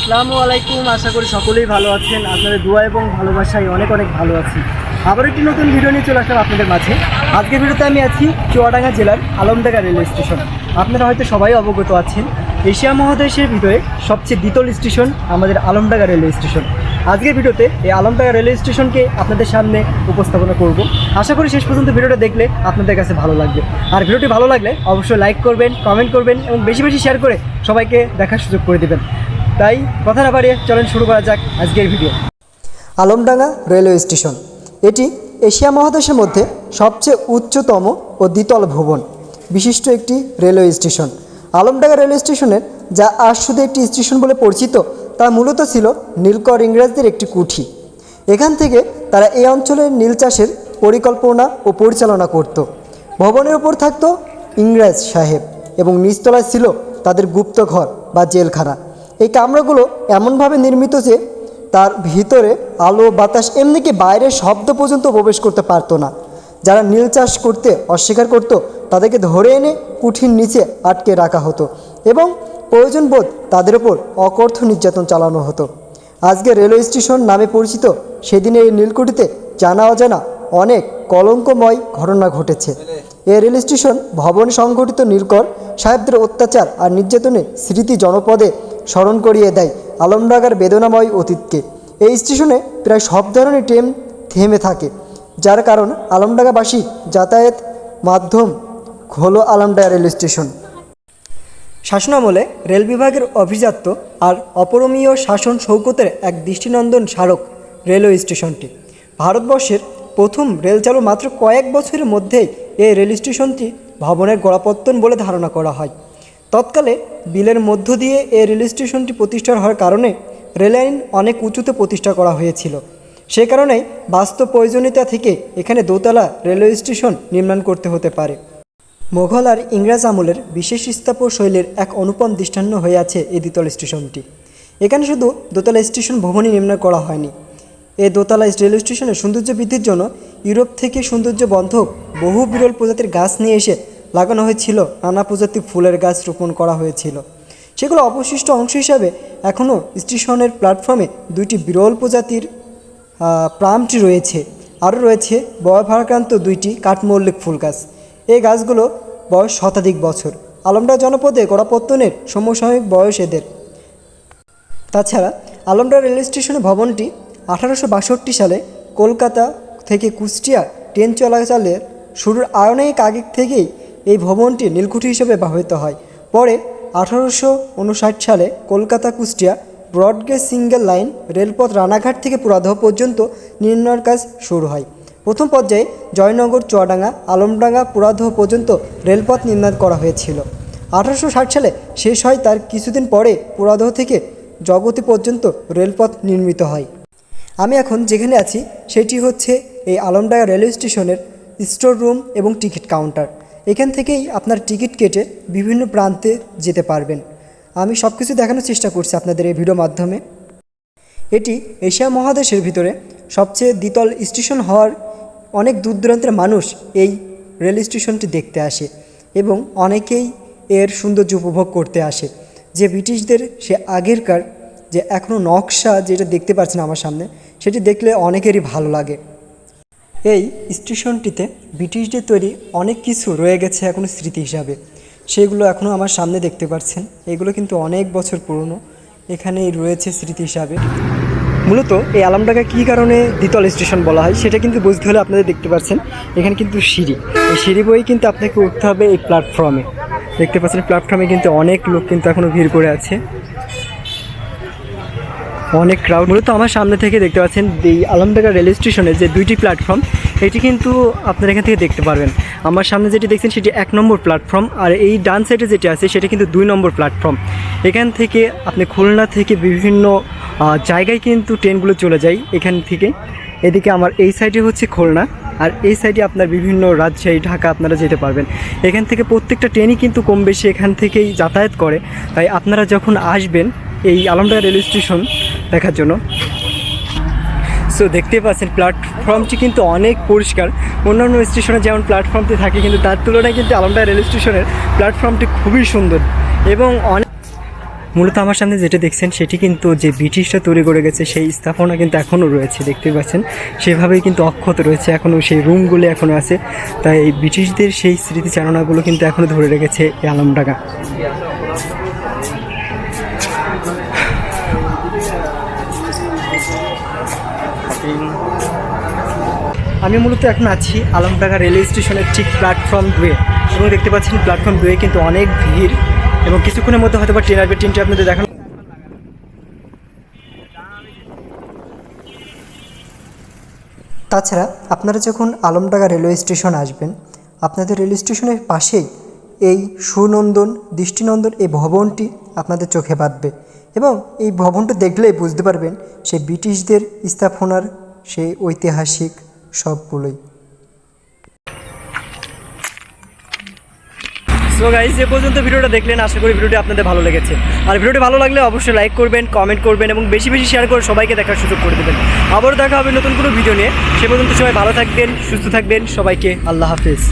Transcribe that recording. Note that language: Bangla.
আসসালামু আলাইকুম, আশা করি সকলেই ভালো আছেন। আপনাদের দোয়া এবং ভালোবাসায় অনেক অনেক ভালো আছি। আবার একটি নতুন ভিডিও নিয়ে চলে আসলাম আপনাদের মাঝে। আজকের ভিডিওতে আমি আছি চুয়াডাঙ্গা জেলার আলমডাঙ্গা রেলওয়ে স্টেশন আপনারা হয়তো সবাই অবগত আছেন, এশিয়া মহাদেশের ভিতরে সবচেয়ে দ্বিতল স্টেশন আমাদের আলমডাঙ্গা রেলওয়ে স্টেশন আজকের ভিডিওতে এই আলমডাঙ্গা রেলওয়ে স্টেশনকে আপনাদের সামনে উপস্থাপনা করব। আশা করি শেষ পর্যন্ত ভিডিওটা দেখলে আপনাদের কাছে ভালো লাগবে। আর ভিডিওটি ভালো লাগলে অবশ্যই লাইক করবেন কমেন্ট করবেন এবং বেশি বেশি শেয়ার করে সবাইকে দেখার সুযোগ করে দেবেন। তাই কথা না বাড়িয়ে চলেন শুরু করা যাক আজকের ভিডিও। Alamdanga railway station. এটি এশিয়া মহাদেশের মধ্যে সবচেয়ে উচ্চতম ও দ্বিতল ভবন। বিশিষ্ট একটি রেলওয়ে স্টেশন। আলমডাঙ্গা রেলওয়ে স্টেশনের যা আজ শুধু একটি স্টেশন বলে পরিচিত, তা মূলত ছিল নীলকর ইংরেজদের একটি কুঠি। এখান থেকে তারা এই অঞ্চলের নীল চাষের পরিকল্পনা ও পরিচালনা করত। ভবনের উপর থাকতো ইংরেজ সাহেব এবং নিচতলায় ছিল তাদের গুপ্তঘর বা জেলখানা। এই কামরাগুলো এমনভাবে নির্মিত যে তার ভিতরে আলো, বাতাস এমনিকি বাইরের শব্দ পর্যন্ত প্রবেশ করতে পারতো না। যারা নীল চাষ করতে অস্বীকার করত, তাদেরকে ধরে এনে কুঠির নিচে আটকে রাখা হতো এবং প্রয়োজন বোধ তাদের ওপর অকর্থ নির্যাতন চালানো হতো। আজকে রেলওয়ে স্টেশন নামে পরিচিত সেদিনের এই নীলকুঠিতে জানা অজানা অনেক কলঙ্কময় ঘটনা ঘটেছে। এই রেল স্টেশন ভবন সংঘটিত নীলকর সাহেবদের অত্যাচার আর নির্যাতনে স্মৃতি জনপদে স্মরণ করিয়ে দেয় আলমডাঙ্গার বেদনাময় অতীতকে। এই স্টেশনে প্রায় সব ধরনের ট্রেন থেমে থাকে, যার কারণ আলমডাঙ্গাবাসী যাতায়াত মাধ্যম হলো আলমডাঙ্গা রেল স্টেশন। শাসনামলে রেল বিভাগের অভিজাত্য আর অপরমীয় শাসন সৌকতের এক দৃষ্টিনন্দন স্মারক রেলওয়ে স্টেশনটি। ভারতবর্ষের প্রথম রেল চালু মাত্র কয়েক বছরের মধ্যেই এই রেল স্টেশনটি ভবনের গোড়াপত্তন বলে ধারণা করা হয়। তৎকালে বিলের মধ্য দিয়ে এই রেল স্টেশনটি প্রতিষ্ঠা হওয়ার কারণে রেল লাইন অনেক উঁচুতে প্রতিষ্ঠা করা হয়েছিল। সে কারণেই বাস্তব প্রয়োজনীয়তা থেকে এখানে দোতলা রেলওয়ে স্টেশন নির্মাণ করতে হতে পারে। মোঘল আর ইংরেজ আমলের বিশেষ স্থাপত্য শৈলীর এক অনুপম দৃষ্টান্ত হয়ে আছে এই দ্বিতল স্টেশনটি। এখানে শুধু দোতলা স্টেশন ভবনই নির্মাণ করা হয়নি। এই দোতলা রেল স্টেশনের সৌন্দর্য বৃদ্ধির জন্য ইউরোপ থেকে সৌন্দর্য বন্ধক বহু বিরল প্রজাতির গাছ নিয়ে এসে লাগানো হয়েছিল। নানা প্রজাতির ফুলের গাছ রোপণ করা হয়েছিল। সেগুলো অবশিষ্ট অংশ হিসাবে এখনও স্টেশনের প্ল্যাটফর্মে দুইটি বিরল প্রজাতির প্রাম ট্রি রয়েছে। আরও রয়েছে বয়ভারাক্রান্ত দুইটি কাঠমল্লিক ফুল গাছ এই গাছগুলো বয়স শতাধিক বছর। আলমডাঙ্গা জনপদে গোড়াপত্তনের সমসাময়িক বয়স এদের। তাছাড়া আলমডাঙ্গা রেল স্টেশনের ভবনটি আঠারোশো বাষট্টি সালে কলকাতা থেকে কুষ্টিয়া ট্রেন চলাচলের শুরুর অনেক আগে থেকেই এই ভবনটি নীলকুঠি হিসেবে ব্যবহৃত হয়। পরে, আঠারোশো উনষাট সালে Kolkata Kushtia broad gauge single line রেলপথ রানাঘাট থেকে পুরাদহ পর্যন্ত নির্মাণের কাজ শুরু হয়। প্রথম পর্যায়ে জয়নগর, চুয়াডাঙ্গা, আলমডাঙ্গা পুরাদহ পর্যন্ত রেলপথ নির্মাণ করা হয়েছিল। আঠারোশো ষাট সালে শেষ হয়, তার কিছুদিন পরে পুরাদহ থেকে জগতী পর্যন্ত রেলপথ নির্মিত হয়। আমি এখন যেখানে আছি, সেটি হচ্ছে এই আলমডাঙ্গা রেলওয়ে স্টেশনের স্টোর রুম এবং টিকিট কাউন্টার। এখান থেকেই আপনার টিকিট কেটে বিভিন্ন প্রান্তে যেতে পারবেন। আমি সব কিছু দেখানোর চেষ্টা করছি আপনাদের এই ভিডিও মাধ্যমে। এটি এশিয়া মহাদেশের ভিতরে সবচেয়ে দ্বিতল স্টেশন হওয়ার অনেক দূর দূরান্তের মানুষ এই রেল স্টেশনটি দেখতে আসে এবং অনেকেই এর সৌন্দর্য উপভোগ করতে আসে। যে ব্রিটিশদের সে আগেরকার যে এখনও নকশা যেটা দেখতে পাচ্ছেন আমার সামনে, সেটি দেখলে অনেকেরই ভালো লাগে। এই স্টেশনটিতে ব্রিটিশদের তৈরি অনেক কিছু রয়ে গেছে এখনও স্মৃতি হিসাবে। সেগুলো এখনও আমার সামনে দেখতে পাচ্ছেন। এগুলো কিন্তু অনেক বছর পুরনো। এখানেই রয়েছে স্মৃতি হিসাবে। মূলত এই আলামডাঙ্গা কী কারণে দ্বিতল স্টেশন বলা হয় সেটা কিন্তু বুঝতে হলে আপনাদের দেখতে পাচ্ছেন। এখানে কিন্তু সিঁড়ি। এই সিঁড়ি বই কিন্তু আপনাকে উঠতে হবে এই প্ল্যাটফর্মে দেখতে পাচ্ছেন প্ল্যাটফর্মে কিন্তু অনেক লোক কিন্তু এখনও ভিড় করে আছে। অনেক ক্রাউড মূলত আমার সামনে থেকে দেখতে পাচ্ছেন এই আলমডাঙ্গা রেল স্টেশনে যে দুইটি প্ল্যাটফর্ম এটি কিন্তু আপনারা এখান থেকে দেখতে পারবেন। আমার সামনে যেটি দেখছেন সেটি এক নম্বর প্ল্যাটফর্ম আর এই ডান সাইডে যেটি আছে সেটা কিন্তু দুই নম্বর প্ল্যাটফর্ম এখান থেকে আপনি খুলনা থেকে বিভিন্ন জায়গায় কিন্তু ট্রেনগুলো চলে যায় এখান থেকে। এদিকে আমার এই সাইডে হচ্ছে খুলনা, আর এই সাইডে আপনার বিভিন্ন রাজশাহী, ঢাকা আপনারা যেতে পারবেন। এখান থেকে প্রত্যেকটা ট্রেনই কিন্তু কম বেশি এখান থেকেই যাতায়াত করে। তাই আপনারা যখন আসবেন এই আলমডাঙ্গা রেল স্টেশন দেখার জন্য। সো দেখতে পাচ্ছেন প্ল্যাটফর্মটি কিন্তু অনেক পরিষ্কার। অন্যান্য স্টেশনে যেমন প্ল্যাটফর্মটি থাকে, কিন্তু তার তুলনায় কিন্তু আলমডা রেল স্টেশনের প্ল্যাটফর্মটি খুবই সুন্দর। এবং অনেক মূলত আমার সামনে যেটা দেখছেন, সেটি কিন্তু যে ব্রিটিশরা তৈরি করে গেছে, সেই স্থাপনা কিন্তু এখনও রয়েছে দেখতে পাচ্ছেন। সেভাবেই কিন্তু অক্ষত রয়েছে, এখনও সেই রুমগুলো এখনও আছে। তাই ব্রিটিশদের সেই স্মৃতিচারণাগুলো কিন্তু এখনও ধরে রেখেছে এই আলমডাঙ্গা। আমি মূলত এখন আছি আলমডাঙ্গা রেলওয়ে স্টেশনের ঠিক প্ল্যাটফর্ম দুয়ে। এবং দেখতে পাচ্ছেন প্ল্যাটফর্ম দুয়ে কিন্তু অনেক ভিড় এবং কিছুক্ষণের মধ্যে হয়তো বা ট্রেন আসবে, ট্রেনটি আপনাদের দেখানো তাছাড়া আপনারা যখন আলমডাঙ্গা রেলওয়ে স্টেশন আসবেন, আপনাদের রেল স্টেশনের পাশেই এই সুনন্দন, দৃষ্টিনন্দন এই ভবনটি আপনাদের চোখে বাঁধবে। এবং এই ভবনটি দেখলেই বুঝতে পারবেন, সে ব্রিটিশদের স্থাপনার সেই ঐতিহাসিক সবগুলোই। সো গাইজ যে পর্যন্ত ভিডিওটা দেখলেন, আশা করি ভিডিওটি আপনাদের ভালো লেগেছে। আর ভিডিওটি ভালো লাগলে অবশ্যই লাইক করবেন কমেন্ট করবেন এবং বেশি বেশি শেয়ার করে সবাইকে দেখার সুযোগ করে দেবেন। আবারও দেখা হবে নতুন কোনো ভিডিও নিয়ে। সে পর্যন্ত সবাই ভালো থাকবেন, সুস্থ থাকবেন, সবাইকে আল্লাহ হাফেজ।